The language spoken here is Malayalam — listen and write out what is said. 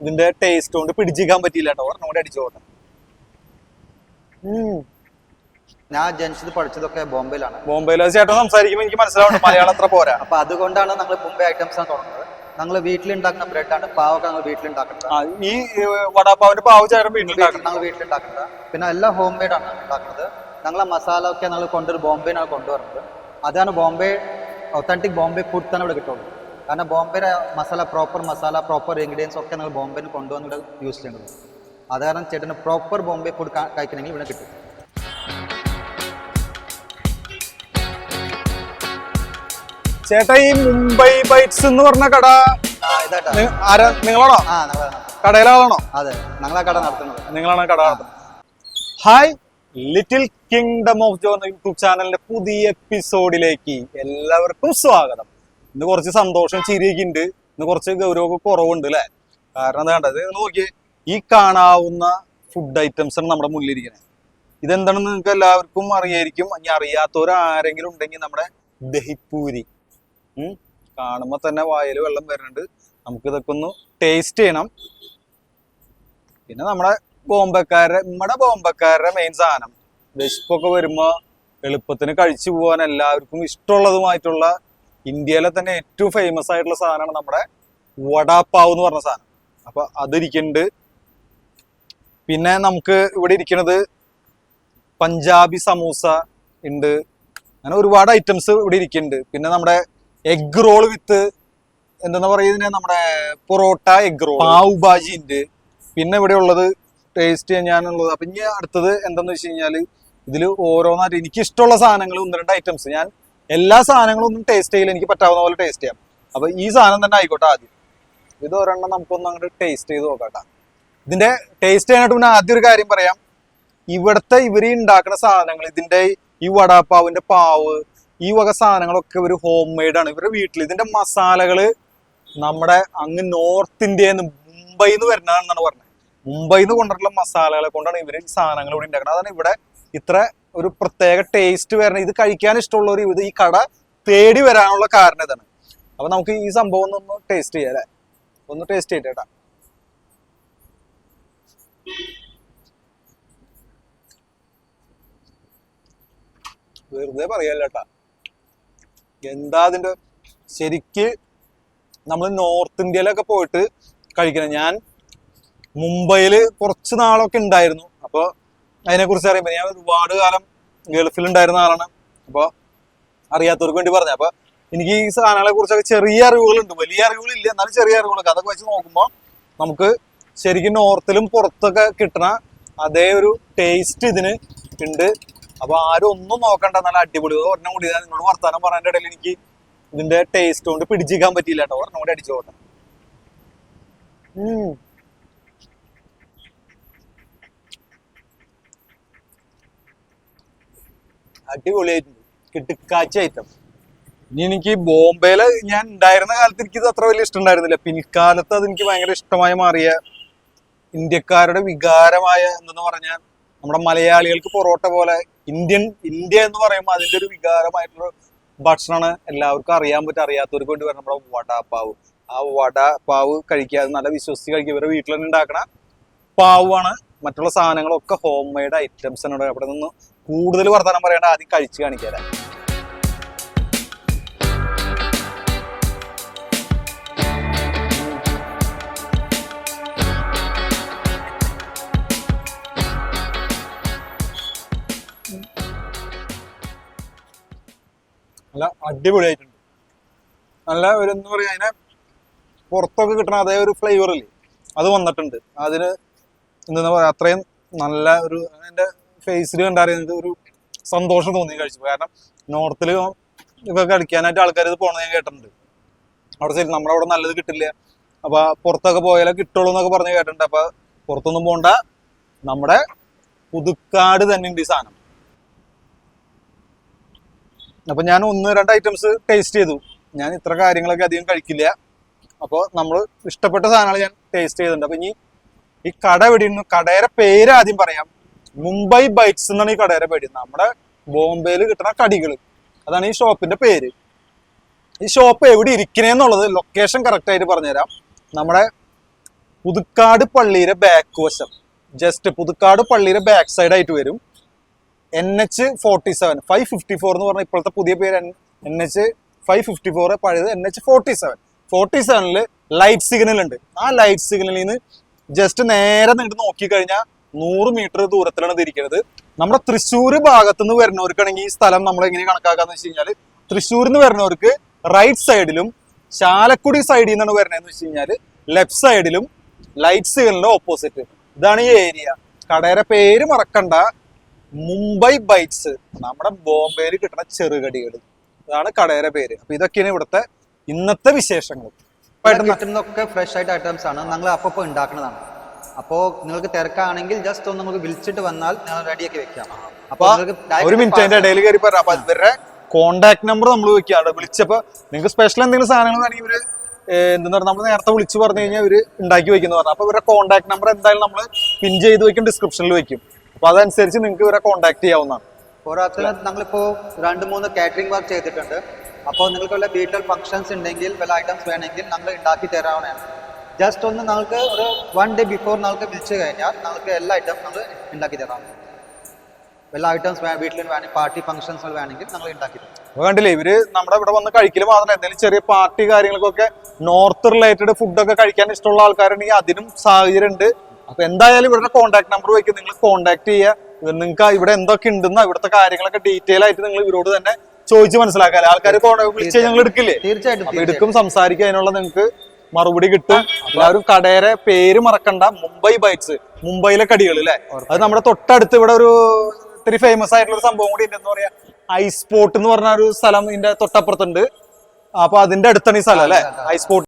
ഇതിന്റെ ടേസ്റ്റ് കൊണ്ട് പിടിച്ചിരിക്കാൻ പറ്റിയില്ല കേട്ടോ. ഒരെണ്ണം കൂടി പോകട്ടെ ഞാൻ ജനിച്ചത് പഠിച്ചതൊക്കെ ബോംബെയിലാണ്. ബോംബെയിലെ. ചേട്ടൻ സംസാരിക്കുമ്പോൾ എനിക്ക് മനസ്സിലാവുന്നുണ്ട് മലയാളം അത്ര പോരാ. അപ്പൊ അതുകൊണ്ടാണ് ഞങ്ങൾ ബോംബെ ഐറ്റംസ് ആണ് തുടങ്ങുന്നത്. ഞങ്ങൾ വീട്ടിലുണ്ടാക്കുന്ന ആണ് പാവൊക്കെ ഞങ്ങൾ വീട്ടിലുണ്ടാക്കുന്നത്. ഈ വടാപ്പാവിന്റെ പാവ് ചേട്ടൻ നമ്മൾ ഞങ്ങൾ വീട്ടിലുണ്ടാക്കുന്നത്. പിന്നെ എല്ലാം ഹോം മെയ്ഡ് ആണ് ഉണ്ടാക്കുന്നത്. ഞങ്ങളെ മസാല ഒക്കെ ഞങ്ങൾ കൊണ്ടുവരും ബോംബെയിലാണ് കൊണ്ടുവരുന്നത്. അതാണ് ബോംബെ ഒത്തന്റിക് ബോംബെ ഫുഡ് തന്നെ ഇവിടെ കിട്ടുള്ളൂ. കാരണം ബോംബെയിലെ masala proper masala proper ingredients ഒക്കെ നിങ്ങൾ ബോംബെയിൽ കൊണ്ടുവന്ന് ഇവിടെ യൂസ് ചെയ്യേണ്ടത്. അത് കാരണം ചേട്ടന് പ്രോപ്പർ ബോംബെ ഫുഡ് കഴിക്കണമെങ്കിൽ ഇവിടെ കിട്ടും. ചേട്ടാ ഈ മുംബൈ ബൈറ്റ്സ് എന്ന് പറഞ്ഞ കട ആരാ? നിങ്ങളാണോ? കടയിലാണോ അതെ ഞങ്ങളാ കട നടത്തുന്നത്. നിങ്ങളാണ് കട നടത്തുന്നത്. Hi little kingdom of Jo YouTube ചാനലിന്റെ പുതിയ എപ്പിസോഡിലേക്ക് എല്ലാവർക്കും സ്വാഗതം. ഇന്ന് കുറച്ച് സന്തോഷം ചിരിയൊക്കെ ഉണ്ട് ഇന്ന് കുറച്ച് ഗൗരവമൊക്കെ കുറവുണ്ട് അല്ലേ? കാരണം എന്താ കണ്ടത്? നോക്കിയേ. ഈ കാണാവുന്ന ഫുഡ് ഐറ്റംസ് ആണ് നമ്മുടെ മുന്നിലിരിക്കുന്നത് ഇതെന്താണെന്ന് നിങ്ങൾക്ക് എല്ലാവർക്കും അറിയായിരിക്കും. ഇനി അറിയാത്തവരാരെങ്കിലും ഉണ്ടെങ്കിൽ നമ്മുടെ ദഹിപ്പൂരി. കാണുമ്പോൾ കാണുമ്പോ തന്നെ വായിൽ വെള്ളം വരുന്നുണ്ട്. നമുക്ക് ഇതൊക്കെ ഒന്ന് ടേസ്റ്റ് ചെയ്യണം. പിന്നെ നമ്മുടെ ബോംബക്കാരുടെ നമ്മുടെ ബോംബക്കാരുടെ മെയിൻ സാധനം. വിശപ്പൊക്കെ വരുമ്പോ എളുപ്പത്തിന് കഴിച്ചു പോകാൻ എല്ലാവർക്കും ഇഷ്ടമുള്ളതുമായിട്ടുള്ള ഇന്ത്യയിലെ തന്നെ ഏറ്റവും ഫേമസ് ആയിട്ടുള്ള സാധനമാണ് നമ്മുടെ വടാപ്പാവ് എന്ന് പറഞ്ഞ സാധനം. അപ്പൊ അതിരിക്കുന്നുണ്ട്. പിന്നെ നമുക്ക് ഇവിടെ ഇരിക്കുന്നത് പഞ്ചാബി സമൂസ ഉണ്ട്. അങ്ങനെ ഒരുപാട് ഐറ്റംസ് ഇവിടെ ഇരിക്കുന്നുണ്ട്. പിന്നെ നമ്മുടെ എഗ് റോൾ വിത്ത് എന്താ പറയുന്നത് നമ്മുടെ പൊറോട്ട എഗ് റോൾ പാവ് ഭാജി ഉണ്ട്. പിന്നെ ഇവിടെ ഉള്ളത് ടേസ്റ്റ് ചെയ്യാനുള്ളത് അപ്പൊ ഇനി അടുത്തത് എന്താന്ന് വെച്ച് കഴിഞ്ഞാൽ ഇതിൽ ഓരോന്നായിട്ട് എനിക്ക് ഇഷ്ടമുള്ള സാധനങ്ങൾ ഒന്ന് രണ്ട് ഐറ്റംസ് ഞാൻ എല്ലാ സാധനങ്ങളും ഒന്നും ടേസ്റ്റ് ചെയ്യില്ല എനിക്ക് പറ്റാവുന്ന പോലെ ടേസ്റ്റ് ചെയ്യാം. അപ്പൊ ഈ സാധനം തന്നെ ആയിക്കോട്ടെ ആദ്യം. ഇത് ഒരെണ്ണം നമുക്കൊന്ന് അങ്ങോട്ട് ടേസ്റ്റ് ചെയ്ത് നോക്കട്ടെ ഇതിന്റെ ടേസ്റ്റ് ചെയ്യാനായിട്ട് പിന്നെ ആദ്യം ഒരു കാര്യം പറയാം. ഇവിടുത്തെ ഇവർ ഉണ്ടാക്കുന്ന സാധനങ്ങൾ ഇതിന്റെ ഈ വടാപ്പാവിന്റെ പാവ് ഈ വക സാധനങ്ങളൊക്കെ ഇവർ ഹോം മെയ്ഡ് ആണ്. ഇവരുടെ വീട്ടിൽ ഇതിന്റെ മസാലകൾ നമ്മുടെ അങ്ങ് നോർത്ത് ഇന്ത്യയിൽ നിന്ന് മുംബൈയിൽ വരുന്നതാണെന്നാണ് പറഞ്ഞത്. മുംബൈയിൽ നിന്ന് കൊണ്ടുവരുന്ന മസാലകളെ കൊണ്ടാണ് ഇവർ ഈ സാധനങ്ങൾ ഇവിടെ ഉണ്ടാക്കുന്നത് അതാണ് ഇവിടെ ഇത്ര ഒരു പ്രത്യേക ടേസ്റ്റ് വരണം. ഇത് കഴിക്കാൻ ഇഷ്ടമുള്ളവർ ഇത് ഈ കട തേടി വരാനുള്ള കാരണം ഇതാണ്. അപ്പൊ നമുക്ക് ഈ സംഭവം ഒന്ന് ടേസ്റ്റ് ചെയ്യാം അല്ലെ? ഒന്ന് ടേസ്റ്റ് ചെയ്തേട്ടാ വെറുതെ പറയല്ലേട്ടാ എന്താ അതിന്റെ ശരിക്ക് നമ്മൾ നോർത്ത് ഇന്ത്യയിലൊക്കെ പോയിട്ട് കഴിക്കണം. ഞാൻ മുംബൈയിൽ കുറച്ച് നാളൊക്കെ ഉണ്ടായിരുന്നു. അപ്പോൾ അതിനെക്കുറിച്ച് അറിയുമ്പോൾ ഞാൻ ഒരുപാട് കാലം ഗൾഫിൽ ഉണ്ടായിരുന്ന ആളാണ്. അപ്പോൾ അറിയാത്തവർക്ക് വേണ്ടി പറഞ്ഞു അപ്പോൾ എനിക്ക് ഈ സാധനങ്ങളെ കുറിച്ചൊക്കെ ചെറിയ അറിവുകളുണ്ട്. വലിയ അറിവുകളില്ല. എന്നാലും ചെറിയ അറിവുകളൊക്കെ. അതൊക്കെ വെച്ച് നോക്കുമ്പോൾ നമുക്ക് ശരിക്കും നോർത്തിലും പുറത്തൊക്കെ കിട്ടണ അതേ ഒരു ടേസ്റ്റ് ഇതിന് ഉണ്ട്. അപ്പൊ ആരും ഒന്നും നോക്കണ്ട. നല്ല അടിപൊളി. ഒരെണ്ണം കൂടി നിന്നോട് വർത്താനം പറയാന്റെ ഇടയിൽ എനിക്ക് ഇതിന്റെ ടേസ്റ്റ് കൊണ്ട് പിടിച്ചിരിക്കാൻ പറ്റിയില്ല കേട്ടോ. ഒരെണ്ണം കൂടി അടിച്ചു പോട്ടെ അടിപൊളിയായിട്ടുണ്ട് കിട്ടുക്കാച്ച ഐറ്റം ഇനി എനിക്ക് ബോംബെയിൽ ഞാൻ ഉണ്ടായിരുന്ന കാലത്ത് എനിക്ക് അത്ര വലിയ ഇഷ്ടം ഉണ്ടായിരുന്നില്ല. പിൽക്കാലത്ത് അത് എനിക്ക് ഭയങ്കര ഇഷ്ടമായി മാറിയ ഇന്ത്യക്കാരുടെ വികാരമായ എന്തെന്ന് പറഞ്ഞാൽ നമ്മുടെ മലയാളികൾക്ക് പൊറോട്ട പോലെ ഇന്ത്യൻ ഇന്ത്യ എന്ന് പറയുമ്പോൾ അതിന്റെ ഒരു വികാരമായിട്ടുള്ള ഭക്ഷണമാണ് എല്ലാവർക്കും അറിയാൻ പറ്റും. അറിയാത്തവർക്ക് വേണ്ടി വരുന്ന നമ്മുടെ വടാപ്പാവ്. ആ വടാപ്പാവ് കഴിക്കുക അത് നല്ല വിശ്വസിച്ച് കഴിക്കുക. ഇവരുടെ വീട്ടിൽ തന്നെ ഉണ്ടാക്കണ പാവാണ് മറ്റുള്ള സാധനങ്ങളൊക്കെ ഹോം മെയ്ഡ് ഐറ്റംസ് ആണ് അവിടെ നിന്ന് കൂടുതൽ വർത്തമാനം പറയേണ്ട ആദ്യം കഴിച്ച് കാണിക്കാൻ നല്ല അടിപൊളിയായിട്ടുണ്ട്. നല്ല ഒരു എന്താ പറയാ അതിനെ പുറത്തൊക്കെ കിട്ടണ അതേ ഒരു ഫ്ലേവർ അത് വന്നിട്ടുണ്ട്. അതിന് എന്താ പറയുക അത്രയും നല്ല ഒരു എന്റെ ഫേസിൽ കണ്ടറിയുന്നത് ഒരു സന്തോഷം തോന്നി കഴിച്ചു കാരണം നോർത്തിൽ ഇപ്പൊ കളിക്കാനായിട്ട് ആൾക്കാർ ഇത് പോകണമെന്ന് ഞാൻ കേട്ടിട്ടുണ്ട്. അവിടെ ശരി നമ്മുടെ അവിടെ നല്ലത് കിട്ടില്ല. അപ്പൊ പുറത്തൊക്കെ പോയാലേ കിട്ടുള്ളൂ എന്നൊക്കെ പറഞ്ഞ് കേട്ടിട്ടുണ്ട്. അപ്പൊ പുറത്തൊന്നും പോണ്ട. നമ്മുടെ പുതുക്കാട് തന്നെ ഉണ്ട് ഈ സാധനം. അപ്പൊ ഞാൻ ഒന്ന് രണ്ട് ഐറ്റംസ് ടേസ്റ്റ് ചെയ്തു. ഞാൻ ഇത്ര കാര്യങ്ങളൊക്കെ അധികം കഴിക്കില്ല. അപ്പോൾ നമ്മൾ ഇഷ്ടപ്പെട്ട സാധനങ്ങൾ ഞാൻ ടേസ്റ്റ് ചെയ്തിട്ടുണ്ട്. അപ്പൊ ഇനി ഈ കട എവിടെയിരുന്നു? കടയുടെ പേര് ആദ്യം പറയാം. മുംബൈ ബൈറ്റ്സ് എന്നാണ് ഈ കടയുടെ പേര്. നമ്മുടെ ബോംബെയിൽ കിട്ടുന്ന കടികൾ അതാണ് ഈ ഷോപ്പിന്റെ പേര്. ഈ ഷോപ്പ് എവിടെ ഇരിക്കണേന്നുള്ളത് ലൊക്കേഷൻ കറക്റ്റ് ആയിട്ട് പറഞ്ഞുതരാം. നമ്മുടെ പുതുക്കാട് പള്ളിയുടെ ബാക്ക് വശം. ജസ്റ്റ് പുതുക്കാട് പള്ളിയുടെ ബാക്ക് സൈഡ് ആയിട്ട് വരും. N H forty seven five fifty four എന്ന് പറഞ്ഞ ഇപ്പോഴത്തെ പുതിയ പേര് N H five fifty four പഴയത് N H forty seven forty സെവനിൽ ലൈറ്റ് സിഗ്നൽ ഉണ്ട്. ആ ലൈറ്റ് സിഗ്നലിൽ നിന്ന് ജസ്റ്റ് നേരെ നീണ്ട് നോക്കിക്കഴിഞ്ഞാൽ നൂറ് മീറ്റർ ദൂരത്തിലാണ് ഇതിരിക്കുന്നത് നമ്മുടെ തൃശ്ശൂർ ഭാഗത്തു നിന്ന് വരുന്നവർക്കാണെങ്കിൽ ഈ സ്ഥലം നമ്മൾ എങ്ങനെ കണക്കാക്കാന്ന് വെച്ച് കഴിഞ്ഞാൽ തൃശ്ശൂരിൽ നിന്ന് വരുന്നവർക്ക് റൈറ്റ് സൈഡിലും ചാലക്കുടി സൈഡിൽ നിന്നാണ് വരുന്നതെന്ന് വെച്ച് കഴിഞ്ഞാൽ ലെഫ്റ്റ് സൈഡിലും ലൈറ്റ് സിഗ്നലിന്റെ ഓപ്പോസിറ്റ് ഇതാണ് ഈ ഏരിയ കടയുടെ പേര് മറക്കണ്ട. മുംബൈ ബൈറ്റ്സ് നമ്മുടെ ബോംബെയിൽ കിട്ടുന്ന ചെറുകടികൾ. ഇതാണ് കടയുടെ പേര്. അപ്പൊ ഇതൊക്കെയാണ് ഇവിടുത്തെ ഇന്നത്തെ വിശേഷങ്ങൾ. കിട്ടുന്നതൊക്കെ ഫ്രഷ് ആയിട്ട് ഐറ്റംസ് ആണ്. ഞങ്ങൾ അപ്പോൾ ഉണ്ടാക്കുന്നതാണ് അപ്പോൾ നിങ്ങൾക്ക് തിരക്കാണെങ്കിൽ ജസ്റ്റ് ഒന്ന് നമുക്ക് വിളിച്ചിട്ട് വന്നാൽ ഞങ്ങൾ റെഡിയാക്കി വെക്കാം. അപ്പൊ ഒരു മിനിറ്റ് അതിന്റെ ഇടയിൽ കയറി പറയാം അപ്പൊ ഇവരുടെ കോണ്ടാക്ട് നമ്പർ നമ്മൾ വെക്കാണ് വിളിച്ചപ്പോ നിങ്ങൾക്ക് സ്പെഷ്യൽ എന്തെങ്കിലും സാധനങ്ങൾ വേണമെങ്കിൽ ഇവർ എന്താ പറയുക നമ്മൾ നേരത്തെ വിളിച്ചു പറഞ്ഞു കഴിഞ്ഞാൽ ഇവർ ഉണ്ടാക്കി വെക്കുന്ന പറഞ്ഞു. അപ്പൊ ഇവരുടെ കോണ്ടാക്ട് നമ്പർ എന്തായാലും നമ്മൾ പിൻ ചെയ്ത് വെക്കും ഡിസ്ക്രിപ്ഷനിൽ വെക്കും. അപ്പൊ അതനുസരിച്ച് നിങ്ങൾക്ക് ഇവരെ കോണ്ടാക്ട് ചെയ്യാവുന്നതാണ്. പോരാത്തിന് ഞങ്ങളിപ്പോൾ രണ്ട് മൂന്ന് കാറ്ററിംഗ് വർക്ക് ചെയ്തിട്ടുണ്ട്. അപ്പോൾ നിങ്ങൾക്ക് വല്ല വീട്ടിൽ ഫംഗ്ഷൻസ് ഉണ്ടെങ്കിൽ വല്ല ഐറ്റംസ് വേണമെങ്കിൽ നമ്മൾ ഉണ്ടാക്കി തരാവുന്നതാണ്. ജസ്റ്റ് ഒന്ന് നിങ്ങൾക്ക് ഒരു വൺ ഡേ ബിഫോർ നിങ്ങൾക്ക് വിളിച്ചു കഴിഞ്ഞാൽ നിങ്ങൾക്ക് എല്ലാ ഐറ്റംസ് നമ്മൾ ഉണ്ടാക്കി തരാം. വല്ല ഐറ്റംസ് വീട്ടിൽ വേണമെങ്കിൽ പാർട്ടി ഫംഗ്ഷൻസ് വേണമെങ്കിൽ നമ്മൾ ഉണ്ടാക്കി തരാം. അപ്പോൾ കണ്ടില്ലേ ഇവർ നമ്മുടെ ഇവിടെ വന്ന് കഴിക്കൽ മാത്രമല്ല എന്തെങ്കിലും ചെറിയ പാർട്ടി കാര്യങ്ങൾക്കൊക്കെ നോർത്ത് റിലേറ്റഡ് ഫുഡൊക്കെ കഴിക്കാൻ ഇഷ്ടമുള്ള ആൾക്കാരുണ്ടെങ്കിൽ അതിനും സാഹചര്യം ഉണ്ട് അപ്പൊ എന്തായാലും ഇവരുടെ കോൺടാക്ട് നമ്പർ വയ്ക്കും നിങ്ങൾ കോൺടാക്ട് ചെയ്യുക. നിങ്ങൾക്ക് ഇവിടെ എന്തൊക്കെ ഉണ്ടെന്ന് ഇവിടുത്തെ കാര്യങ്ങളൊക്കെ ഡീറ്റെയിൽ ആയിട്ട് നിങ്ങൾ ഇവരോട് തന്നെ ചോദിച്ച് മനസ്സിലാക്കാൻ ആൾക്കാർ വിളിച്ച് ഞങ്ങൾ എടുക്കില്ലേ? തീർച്ചയായിട്ടും എടുക്കും സംസാരിക്കുക അതിനുള്ള നിങ്ങൾക്ക് മറുപടി കിട്ടും. എല്ലാവരും കടയുടെ പേര് മറക്കണ്ട മുംബൈ ബൈറ്റ്സ് മുംബൈയിലെ കടികൾ അല്ലെ? അത് നമ്മുടെ തൊട്ടടുത്ത് ഇവിടെ ഒരു ഒത്തിരി ഫേമസ് ആയിട്ടുള്ള ഒരു സംഭവം കൂടി ഉണ്ട് എന്താ പറയാ ഐസ് പോട്ട് എന്ന് പറഞ്ഞ ഒരു സ്ഥലം ഇതിന്റെ തൊട്ടപ്പുറത്തുണ്ട്. അപ്പൊ അതിന്റെ അടുത്താണ് ഈ സ്ഥലം അല്ലെ? Ice pot